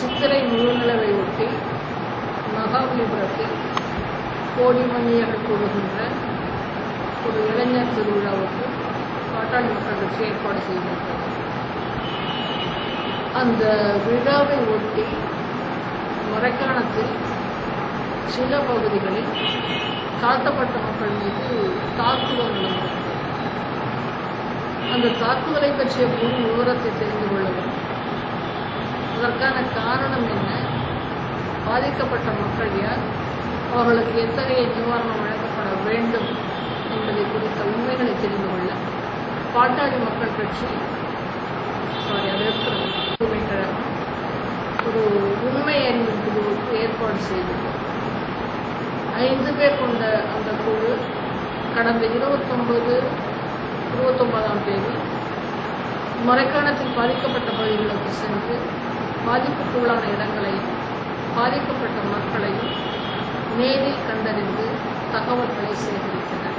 சித்திரை முழுநிலவை ஒட்டி மகாபலிபுரத்தில் கோடிமணி மணியர்கள் ஒரு இளைஞர் திருவிழாவுக்கு பாட்டாளி மக்கள் கட்சி ஏற்பாடு செய்திருக்கிறது. அந்த விழாவை ஒட்டி மரக்காணத்தில் சில பகுதிகளில் தாழ்த்தப்பட்ட மக்கள் மீது தாக்குதல் நடந்தது. அந்த தாக்குதலை பற்றிய முழு விவரத்தை தெரிந்து கொள்ளவும் அதற்கான காரணம் என்ன? பாதிக்கப்பட்ட மக்கள் யார்? அவர்களுக்கு எத்தகைய நிவாரணம் வழங்கப்பட வேண்டும் என்பதை குறித்த உண்மைகளை தெரிந்து கொள்ள பாட்டாளி மக்கள் கட்சி சாரி அதை எடுத்துக்கிறேன் கழகம் ஒரு உண்மை அறிவின் குழுவுக்கு ஏற்பாடு செய்தது. ஐந்து பேர் கொண்ட அந்த குழு கடந்த இருபத்தொன்பது இருபத்தொன்பதாம் தேதி மறைக்காணத்தில் பாதிக்கப்பட்ட பகுதிகளுக்கு சென்று பாதிப்புக்குள்ளான இடங்களையும் பாதிக்கப்பட்ட மக்களையும் நேரில் கண்டறிந்து தகவல்களை சேகரித்தனர்.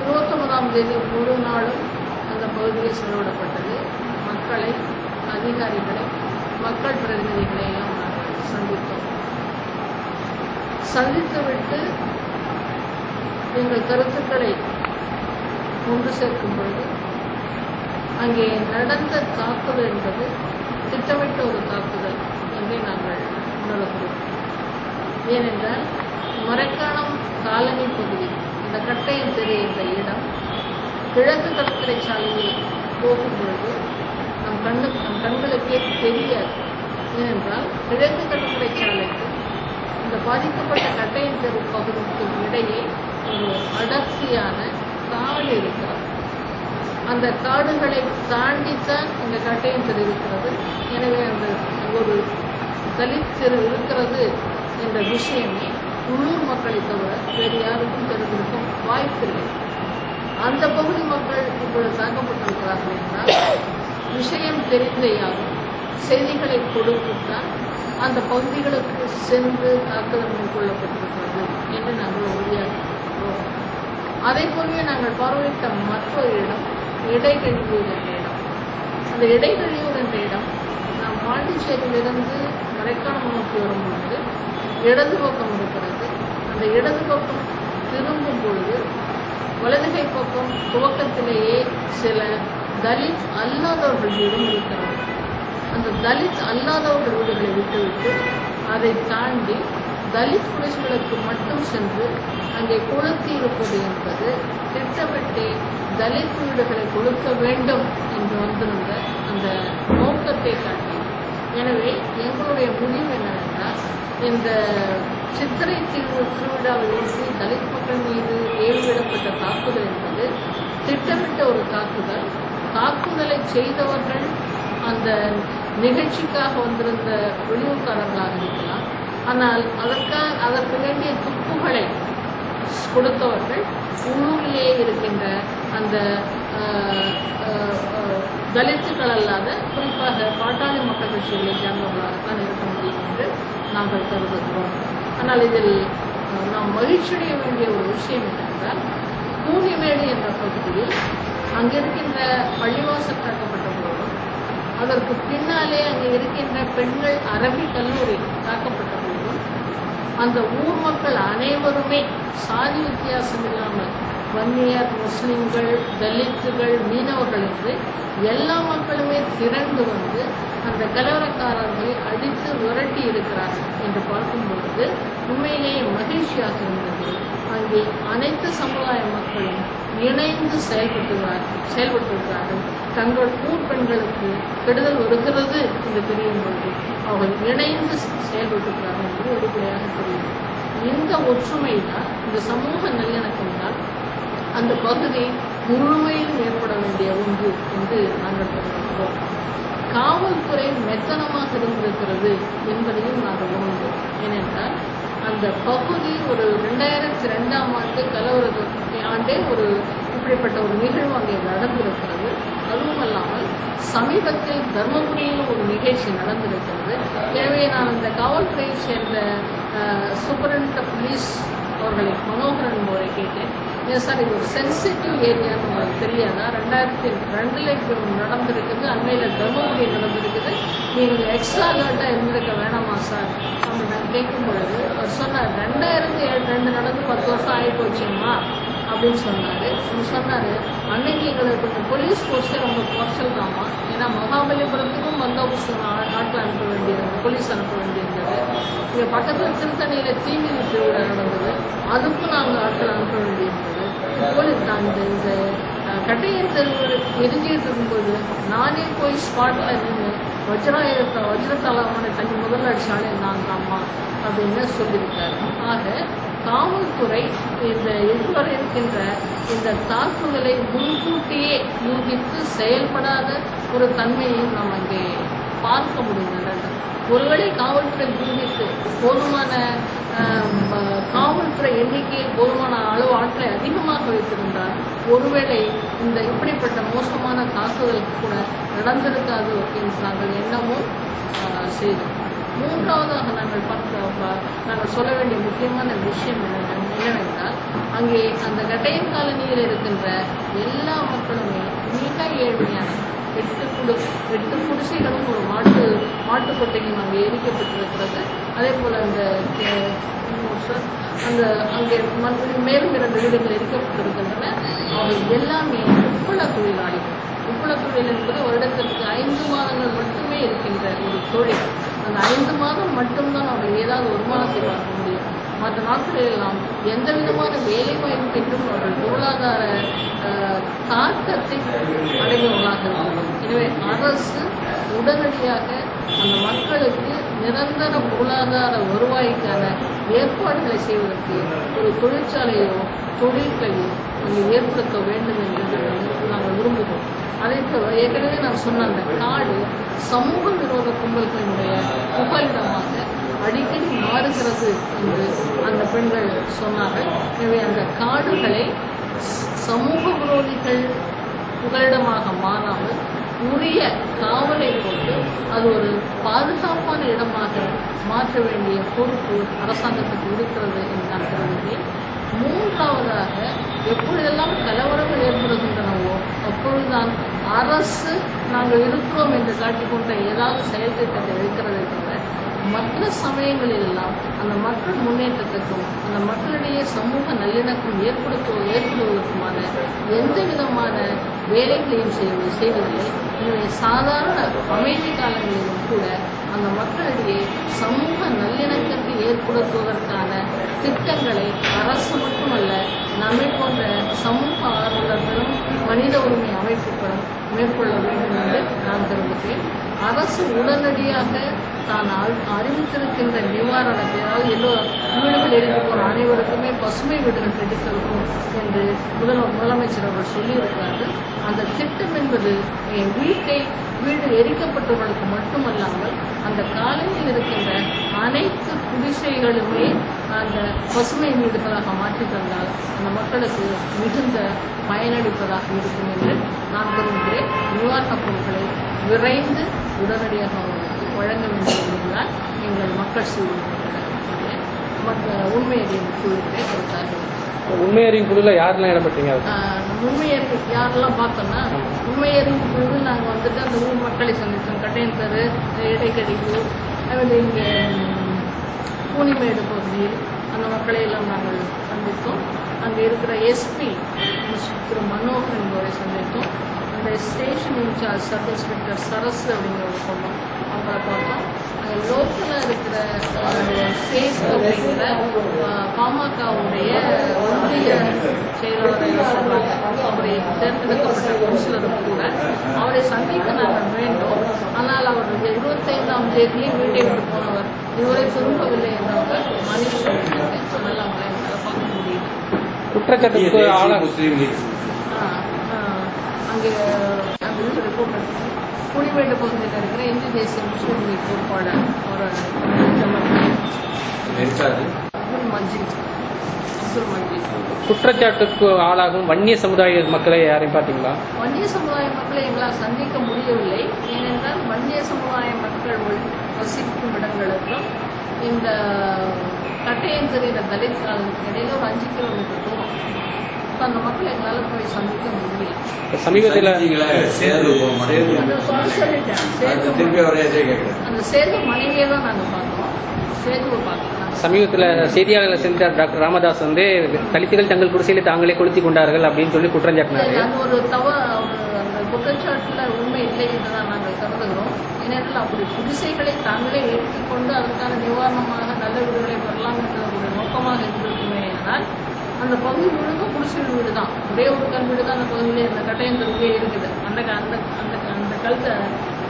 இருபத்தொன்பதாம் தேதி முழு நாளும் அந்த பகுதியில் செலவிடப்பட்டது. மக்களை அதிகாரிகளை மக்கள் பிரதிநிதிகளை எல்லாம் நாங்கள் சந்தித்தோம். சந்தித்துவிட்டு எங்கள் கருத்துக்களை ஒன்று சேர்க்கும் பொழுது அங்கே நடந்த தாக்குதல் என்பது திட்டமிட்ட ஒரு தாக்குதல் என்றே நாங்கள் உணர்கிறோம் ஏனென்றால் மரக்காணம் காலனி பகுதி இந்த கட்டையின் தெரிய இந்த இடம் கிழக்கு கடற்கரை சாலையில் போகும் பொழுது நம் கண்ணு நம் கண்களுக்கே தெரியாது. ஏனென்றால் கிழக்கு கடற்கரை சாலைக்கு இந்த பாதிக்கப்பட்ட கட்டையின் தெரு பகுதிக்கும் இடையே ஒரு அடர்த்தியான காடு இருக்கிறது. அந்த காடுகளை தாண்டித்தான் இந்த கட்டையின் தெரிவிக்கிறது. இருக்கிறது எனவே அந்த ஒரு தலித் சிறு இருக்கிறது என்ற விஷயமே உள்ளூர் மக்களை தவிர வேறு யாருக்கும் தெரிந்திருக்கும் வாய்ப்பில்லை. அந்த பகுதி மக்கள் இப்பொழுது தாக்கப்பட்டிருக்கிறார்கள் என்றால் விஷயம் தெரிந்த யாரும் செய்திகளை கொடுத்துத்தான் அந்த பகுதிகளுக்கு சென்று தாக்குதல் மேற்கொள்ளப்பட்டிருக்கிறது என்று நாங்கள் உறுதியாக இருக்கிறோம் அதே போலவே நாங்கள் பார்வையிட்ட மற்றொரு இடம் இடைக்கழிவூர் என்ற இடம். அந்த இடைக்கழிவூர் என்ற இடம் நாம் பாண்டிச்சேரியிலிருந்து மறைக்காணம் நோக்கி வரும்பொழுது இடது பக்கம் இருக்கிறது. அந்த இடது பக்கம் திரும்பும் பொழுது வலதுகை பக்கம் துவக்கத்திலேயே சில தலித் அல்லாதவர்கள் வீடும் இருக்கிறது. அந்த தலித் அல்லாதவர்கள் வீடுகளை விட்டுவிட்டு அதை தாண்டி தலித் குடிசைகளுக்கு மட்டும் சென்று அங்கே கொளுத்தி இருப்பது என்பது திட்டமிட்டே தலித் வீடுகளை கொடுக்க வேண்டும் என்று வந்திருந்த அந்த நோக்கத்தை காட்டி எனவே எங்களுடைய முடிவு என்னவென்றால் இந்த சித்திரை திரு திருவிழாவை ஒட்டி தலித் மக்கள் மீது ஏவிடப்பட்ட தாக்குதல் என்பது திட்டமிட்ட ஒரு தாக்குதல். தாக்குதலை செய்தவர்கள் அந்த நிகழ்ச்சிக்காக வந்திருந்த வெளியூர்காரர்களாக இருக்கலாம். ஆனால் அதற்காக அதற்கு வேண்டிய துப்புகளை கொடுத்தவர்கள் உள்ளூரிலேயே இருக்கின்ற அந்த ஆஹ், தலித்துக்கள் அல்லாத குறிப்பாக பாட்டாளி மக்கள் கட்சிகளை சேர்ந்தவர்களாகத்தான் இருக்க முடியும் என்று நாங்கள் கருதுகிறோம். ஆனால் இதில் நாம் மகிழ்ச்சியடைய வேண்டிய ஒரு விஷயம் என்னென்றால் கூனிமேடு என்ற பகுதியில் அங்கிருக்கின்ற பள்ளிவாசல் தாக்கப்பட்ட போதும் அதற்கு பின்னாலே அங்கே இருக்கின்ற பெண்கள் அரபி கல்லூரி தாக்கப்பட்ட அந்த ஊர் மக்கள் அனைவருமே சாதி வித்தியாசம் இல்லாமல் வன்னியர் முஸ்லிம்கள் தலித்துகள் மீனவர்கள் என்று எல்லா மக்களுமே திரண்டு வந்து அந்த கலவரக்காரர்களை அடித்து விரட்டி இருக்கிறார்கள் என்று பார்க்கும் பொழுது உண்மையிலேயே மகிழ்ச்சியாக இருந்தது. அங்கே அனைத்து சமுதாய மக்களும் இணைந்து செயல்பட்டுகிறார்கள் செயல்பட்டிருக்கிறார்கள். தங்கள் ஊர் பெண்களுக்கு கெடுதல் வருகிறது என்று தெரியும் பொழுது அவர்கள் இணைந்து செயல்பட்டுக்கிறாங்க என்பது வெளிப்படையாக தெரியும் இந்த ஒற்றுமை தான் இந்த சமூக நல்லிணக்கம் தான் அந்த பகுதி முழுமையில் ஏற்பட வேண்டிய ஒன்று என்று நாங்கள் கருதுகிறோம். காவல்துறை மெத்தனமாக இருந்திருக்கிறது என்பதையும் நாங்கள் உணர்ந்தோம். ஏனென்றால் அந்த பகுதி ஒரு ரெண்டாயிரத்தி ரெண்டாம் ஆண்டு கலவர ஆண்டே ஒரு இப்படிப்பட்ட ஒரு நிகழ்வு அங்கே நடந்திருக்கிறது. அதுவும் அல்லாமல் சமீபத்தில் தர்மபுரியில் ஒரு நிகழ்ச்சி நடந்திருக்கிறது. எனவே நான் அந்த காவல்துறையை சேர்ந்த சூப்பரண்ட் போலீஸ் அவர்களை மனோகரன் அவரை கேட்டேன். ஏன் சார் இது ஒரு சென்சிட்டிவ் ஏரியான்னு உங்களுக்கு தெரியாதா? ரெண்டாயிரத்தி ரெண்டில் இப்போ நடந்திருக்குது. அண்மையில் தர்மபுரி நடந்திருக்குது. நீங்கள் எக்ஸ்ட்ரா அலர்ட்டாக இருந்திருக்க வேணாமா சார்? அப்படி நான் கேட்கும் பொழுது அவர் சொன்னார் ரெண்டாயிரத்தி ஏழு ரெண்டு நடந்து பத்து வருஷம் ஆகி போச்சுமா அப்படின்னு சொன்னார். அவர் சொன்னார். அன்னைக்கு எங்களுக்கு கொஞ்சம் போலீஸ் ஃபோர்ஸே ரொம்ப குறைச்சல் தாமா ஏன்னா மகாபலிபுரத்துக்கும் பந்தோபஸ்து ஆ- ஆட்கள் அனுப்ப வேண்டியிருந்தது. போலீஸ் அனுப்ப வேண்டியிருந்தது. இங்கே பக்கத்தில் திருத்தணியில் தீமிதி திருவிழா நடந்தது அதுக்கும் நாங்கள் ஆட்கள் அனுப்ப வேண்டியிருந்தது. போலீஸ் அந்த இந்த கட்டையர் கட்டையன் தெருவில் எரிஞ்சிக்கிட்டு இருக்கும்போது நானே போய் ஸ்பாட்டில் நின்று வஜ்ராயத்தை வஜ்ரத்தலாமனை தண்ணி முதல்ல அடித்தாலே நான் அம்மா அப்படின்னு சொல்லியிருக்காரு. ஆக காவல்துறை இந்த இதுவரை இருக்கின்ற இந்த தாக்குதலை முன்கூட்டியே யூகித்து செயல்படாத ஒரு தன்மையையும் நாம் அங்கே பார்க்க முடிகிறது ஒருவேளை காவல்துறை யூகித்து போதுமான காவல்துறை எண்ணிக்கையை போதுமான அளவு ஆட்களை அதிகமாக வைத்திருந்தால் ஒருவேளை இந்த இப்படிப்பட்ட மோசமான தாக்குதலுக்கு கூட நடந்திருக்காது என்று நாங்கள் எண்ணமும் செய்தோம் மூன்றாவதாக நாங்கள் பார்க்க நாங்கள் சொல்ல வேண்டிய முக்கியமான விஷயம் என்னவென்றால் அங்கே அந்த கட்டையன் காலனியில் இருக்கின்ற எல்லா மக்களுமே மிக ஏழ்மையான எட்டு குடு எட்டு குடிசைகளும் ஒரு மாட்டு மாட்டு கொட்டையும் அங்கே எரிக்கப்பட்டிருக்கிறது அதே போல் அந்த அந்த அங்கே மறுபடியும் மேலும் இரண்டு வீடுகள் எரிக்கப்பட்டிருக்கின்றன அவை எல்லாமே உப்புள தொழிலாளிகள் உப்புள தொழில் என்பது வருடத்திற்கு ஐந்து மாதங்கள் மட்டுமே இருக்கின்ற ஒரு தொழில். அந்த ஐந்து மாதம் மட்டும்தான் அவர்கள் ஏதாவது வருமானத்தை பார்க்க முடியும். மற்ற நாட்களில் எல்லாம் எந்த விதமான வேலை வாய்ப்பின்றும் அவர்கள் பொருளாதார தாக்கத்தை அடைபவர்களாக எனவே அரசு உடனடியாக அந்த மக்களுக்கு நிரந்தர பொருளாதார வருவாய்க்கான ஏற்பாடுகளை செய்வதற்கு ஒரு தொழிற்சாலையோ தொழில்களை நீங்கள் ஏற்படுத்த வேண்டும் என்று நாங்கள் விரும்புகிறோம். அதே தவிர ஏற்கனவே நான் சொன்ன அந்த காடு சமூக விரோத கும்பல்களினுடைய புகலிடமாக அடிக்கடி மாறுகிறது என்று அந்த பெண்கள் சொன்னார்கள். எனவே அந்த காடுகளை சமூக விரோதிகள் புகலிடமாக மாறாமல் உரிய காவலை கொண்டு அது ஒரு பாதுகாப்பான இடமாக மாற்ற வேண்டிய பொறுப்பு அரசாங்கத்துக்கு இருக்கிறது என்று நான் கருதுகிறேன். மூன்றாவதாக எப்பொழுதெல்லாம் கலவரங்கள் ஏற்படுகின்றனவோ அப்பொழுதுதான் அரசு நாங்கள் இருக்கிறோம் என்று காட்டிக்கொண்ட ஏதாவது செயல் திட்டத்தை வைக்கிறதை தவிர மற்ற சமயங்களிலெல்லாம் அந்த மக்கள் முன்னேற்றத்துக்கும் அந்த மக்களிடையே சமூக நல்லிணக்கம் ஏற்படுத்த ஏற்படுவதற்குமான எந்த விதமான வேலைகளையும் செய்வது செய்வதில்லை. எனவே சாதாரண அமைதி காலங்களிலும் கூட அந்த மக்களிடையே சமூக நல்லிணக்கத்தை ஏற்படுத்துவதற்கான திட்டங்களை அரசு மட்டுமல்ல நம்மை போன்ற சமூக ஆர்வலர்களும் மனித உரிமை அமைப்புகளும் மேற்கொள்ள வேண்டும் என்று நான் தெரிவித்தேன் அரசு உடனடியாக தான் அறிவித்திருக்கின்ற நிவாரணத்தை அதாவது எல்லோ வீடுகள் போகிற அனைவருக்குமே பசுமை வீடுகள் கிடைத்திருக்கும் என்று முதல் முதலமைச்சர் அவர்கள் சொல்லியிருக்கிறார்கள். அந்த திட்டம் என்பது என் வீட்டை வீடு எரிக்கப்பட்டவர்களுக்கு மட்டுமல்லாமல் அந்த காலனியில் இருக்கின்ற அனைத்து குடிசைகளுமே அந்த பசுமை வீடுகளாக மாற்றி தந்தால் அந்த மக்களுக்கு மிகுந்த பயனளிப்பதாக இருக்கும் என்று நான் கருதுகிறேன் நிவாரணப் பொருட்களை விரைந்து உடனடியாக அவர்களுக்கு வழங்க வேண்டும் என்பதுதான் எங்கள் மக்கள் சூழ்நிலை மற்ற உண்மையறியும் குழுவிலே கருத்தாக உண்மையறியும் குழுவில் யாரெல்லாம் இடம்பெற்றீங்க? உண்மையறிவு யாரெல்லாம் பார்த்தோம்னா உண்மையறிவு குழுவில் நாங்கள் வந்துட்டு அந்த ஊர் மக்களை சந்தித்தோம் கட்டையன் தரு இடைக்கடிப்பு அது இங்கே பூனிமேடு பகுதியில் அந்த மக்களை எல்லாம் நாங்கள் சந்தித்தோம். அங்கே இருக்கிற எஸ்பி திரு மனோகர் என்பவரை சந்தித்தோம். அந்த station in-charge sub inspector Saras அப்படிங்கிற ஒரு அவங்கள பார்த்தோம். லோக்கலில் இருக்கிற சேஃப் அப்படிங்கிற பாமகவுடைய ஒன்றிய செயலாளரை சொல்றாங்க? அவரை தேர்ந்தெடுக்கப்பட்ட கவுன்சிலரும் கூட அவரை சந்திக்க நாங்கள் வேண்டும். ஆனால் அவர் இருபத்தைந்தாம் தேதியே வீட்டை விட்டு போனவர். இதுவரை திரும்பவில்லை என்றவங்க மன்னிப்பு சொல்லியிருக்காங்க அதனால் அவங்களை எங்களால் பார்க்க முடியல. குற்றச்சாட்டுக்கு ஆளாக முஸ்லீம் லீக். ஆ, ஆ, அங்கே இது ரிப்போர்ட் எடுத்து. குடிமேடு பகுதியில் இருக்கிற இந்திய தேசிய முஸ்லீம் லீக் பொறுப்பாளர் ஒரு மஜீத் அப்துல் மஜீத் குற்றச்சாட்டுக்கு ஆளாகும் வன்னிய சமுதாய மக்களை யாரையும் பார்த்தீங்களா? வன்னிய சமுதாய மக்களை எங்களால் சந்திக்க முடியவில்லை. ஏனென்றால் வன்னிய சமுதாய மக்கள் வசிக்கும் இடங்களுக்கும் இந்த கட்டையன் தெரிகிற தலித் இடையில ஒரு அஞ்சு கிலோமீட்டர் தூரம். அந்த மக்களை எங்களால் போய் சந்திக்க முடியல. சமீபத்தில்? சேது மனைவியை தான் நாங்கள் பார்த்தோம். சேதுவை பார்க்கல நாங்க. சமீபத்தில் செய்தியாளர்களை சேர்ந்த டாக்டர் ராமதாஸ் வந்து தலித்துகள் தங்கள் குடிசையில தாங்களே கொளுத்தி கொண்டார்கள் அப்படின்னு சொல்லி குற்றஞ்சாட்டினாரு ஒரு தவ குற்றச்சாட்டில் அந்த உண்மை இல்லை என்றுதான் நாங்கள் கருதுகிறோம். ஏனென்றால் அப்படி குடிசைகளை தாங்களே எடுத்துக்கொண்டு அதற்கான நிவாரணமாக நல்ல வீடுகளை பெறலாம் என்ற ஒரு நோக்கமாக இருந்திருக்குமே ஆனால் அந்த பகுதி முழுக்க குடிசை வீடு தான் ஒரே ஒரு கல் வீடு தான் அந்த பகுதியிலே அந்த கட்டையந்தருக்கே இருக்குது. அந்த அந்த அந்த அந்த கல்க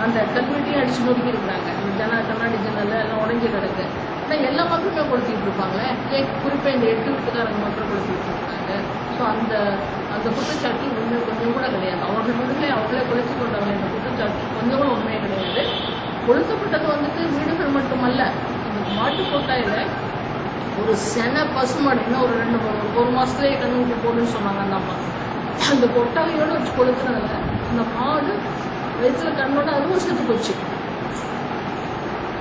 அந்த கல்வெட்டியும் அடிச்சு நொறுக்கி இருக்கிறாங்க ஜன கண்ணாடி ஜன்னல் எல்லாம் உடஞ்சி கிடக்கு. ஆனால் எல்லா மக்களுமே கொடுத்துட்டு இருப்பாங்களே? ஏன் குறிப்பாக இந்த எட்டு வீட்டுக்காரங்க மட்டும் கொடுத்துட்டு இருக்காங்க ஸோ அந்த அந்த குற்றச்சாட்டு உண்மை கொஞ்சம் கூட கிடையாது. அவர்கள் வீடுகளை அவர்களே கொளுத்தி கொண்டவங்க இந்த குற்றச்சாட்டு கொஞ்சம் கூட உண்மையே கிடையாது. கொளுத்தப்பட்டது வந்துட்டு வீடுகள் மட்டுமல்ல அந்த மாட்டு கொட்டாயில் ஒரு சென பசுமாடு இன்னும் ஒரு ரெண்டு ஒரு மாசத்துலயே கண்ணு விட்டு போடுன்னு சொன்னாங்க அந்த அம்மா. அந்த கொட்டாயோட வச்சு கொளுத்துனதுல அந்த மாடு வயிற்றுல கண்ணோட அதுவும் செத்து போச்சு.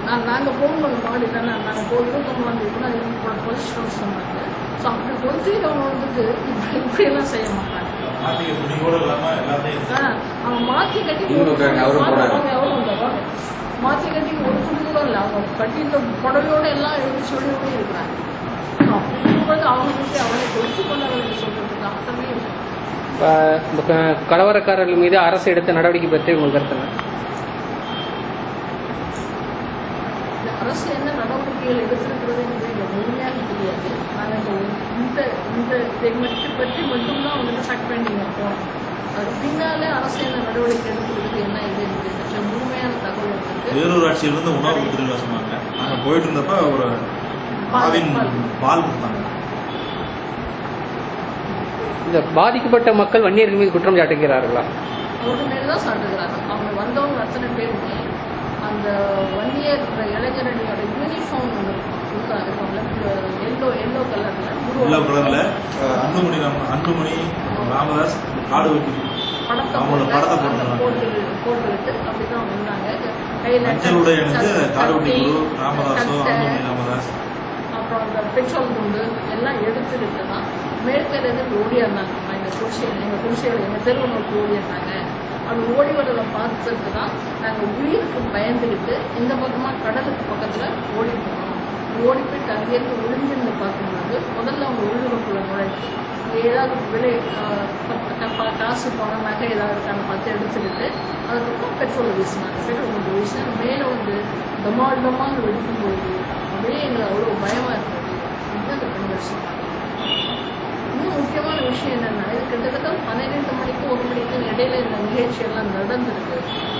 நான் நாங்கள் போகணும் மாடு தானே நாங்கள் போய் கொண்டு வந்துருக்கோம் அது கூட பொலிஸ்டோம் சொன்னாங்க. ஸோ அப்படி கொளுத்திட்டவங்க வந்துட்டு இப்படி இப்படியெல்லாம் செய்ய மாட்டாங்க. அவன் மாத்தி கட்டி எவ்வளோ மாத்தி கட்டி ஒரு துணி கூட இல்லை அவங்க கட்டி இந்த புடவையோட எல்லாம் எழுதி சொல்லி இருக்கிறாங்க அப்படி இருக்கும்போது அவங்க வந்து அவளை கொளுத்து கொண்டவர்கள் சொல்றதுக்கு அர்த்தமே இல்லை. கலவரக்காரர்கள் மீது அரசு எடுத்த நடவடிக்கை பற்றி உங்களுக்கு கருத்து என்ன? இந்த அரசு என்ன நடவடிக்கைகள் எடுத்திருக்கிறது எனக்கு முழுமையாக தெரியாது. நாங்கள் இந்த இந்த இதை மட்டும் பற்றி மட்டும்தான் வந்துட்டு ஃபேக்ட் ஃபைண்டிங் போனோம் அது பின்னாலே அரசு என்ன நடவடிக்கை எடுக்கிறது என்ன இது என்று பற்றிய முழுமையான தகவல் இருக்கு பேரூராட்சியிலிருந்து உணவு கொடுத்துருக்கா சொன்னாங்க. நாங்க போயிட்டு இருந்தப்ப ஒரு ஆவின் பால் கொடுத்தாங்க. இந்த பாதிக்கப்பட்ட மக்கள் வன்னியர்கள் மீது குற்றம் சாட்டுகிறார்களா? அவர்கள் மேலே தான் சாட்டுகிறாங்க அவங்க வந்தவங்க அத்தனை பேருமே அந்த வன்னியர் இளைஞரணியோட யூனிஃபார்ம் ஒன்று எல்லோ எல்லோ கலரில் எல்லோ கலர்ல அன்புமணி ராம அன்புமணி ராமதாஸ் காடு வெட்டி படத்தை அவங்களோட போட்டு படத்தை அந்த போட்டிருந்தாங்க. போட்டு போட்டுக்கிட்டு அப்படிதான் வந்தாங்க. கையில குரு ராமதாஸோ அன்புமணி ராமதாஸ். அப்புறம் அந்த பெட்ரோல் குண்டு எல்லாம் எடுத்துக்கிட்டு தான் மேற்கரையில ஓடியாந்தாங்க. எங்கள் குடிசையில் எங்கள் குடிசையில் எங்கள் தெருவு நோக்கி ஓடியாந்தாங்க அது ஓடி வரத பார்த்துட்டு தான் நாங்கள் உயிருக்கு பயந்துக்கிட்டு இந்த பக்கமாக கடலுக்கு பக்கத்தில் ஓடி போனோம். ஓடி போயிட்டு அங்கேருந்து ஒளிஞ்சிருந்து பார்க்கும்போது முதல்ல அவங்க உள்ளுக்குள்ள நுழைஞ்சு ஏதாவது விலை காசு போன நகை ஏதாவது இருக்கான்னு பார்த்து எடுத்துக்கிட்டு அதுக்கப்புறம் பெட்ரோல் வீசினாங்க. பெட்ரோல் கொண்டு வீசினா மேலே வந்து டமால் டமால் வெடிக்கும்போது அப்படியே எங்களுக்கு அவ்வளோ பயமாக இருந்தது. இதுதான் அந்த பெண்கள் சொன்னாங்க. இன்னும் முக்கியமான விஷயம் என்னென்னா இது கிட்டத்தட்ட பன்னிரெண்டு மணிக்கு ஒரு மணிக்கு இடையில இந்த நிகழ்ச்சி எல்லாம் நடந்திருக்கு.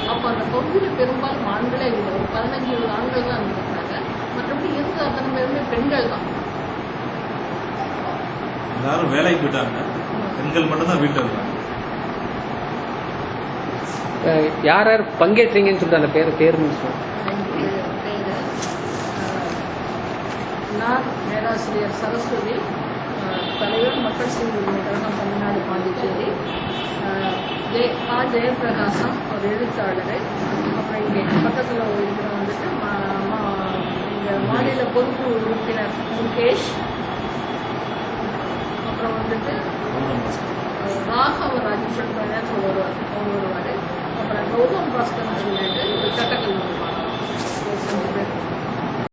அப்போ அந்த பகுதியில் பெரும்பாலும் ஆண்களே இல்லை. ஒரு பதினஞ்சு இருபது ஆண்கள் தான் இருந்திருக்காங்க. மற்றபடி இருந்த அத்தனை பேருமே பெண்கள் தான். எல்லாரும் வேலைக்கு போயிட்டாங்க. பெண்கள் மட்டும்தான் வீட்டில் இருக்காங்க. யார் யார் பங்கேற்றீங்கன்னு சொல்லிட்டு அந்த பேர் பேர் அஹ், நான் பேராசிரியர் சரஸ்வதி. தலைவர் மக்கள் கழகம் தமிழ்நாடு பாண்டிச்சேரி ஜெய ஆ ஜெயபிரகாசம் ஒரு எழுத்தாளர் அப்புறம் இங்கே பக்கத்தில் இருக்கிற வந்துட்டு மா- மா- மாநில பொறுப்பு உறுப்பினர் முகேஷ் அப்புறம் வந்துட்டு ராகவ ராஜேஸ்வரன் கொஞ்ச நேரத்தில் வருவார் அவங்க வருவார். அப்புறம் கௌதம் பாஸ்கர் சொல்லிட்டு சட்டக்கல்லூரி மாணவர் ஒரு பேர்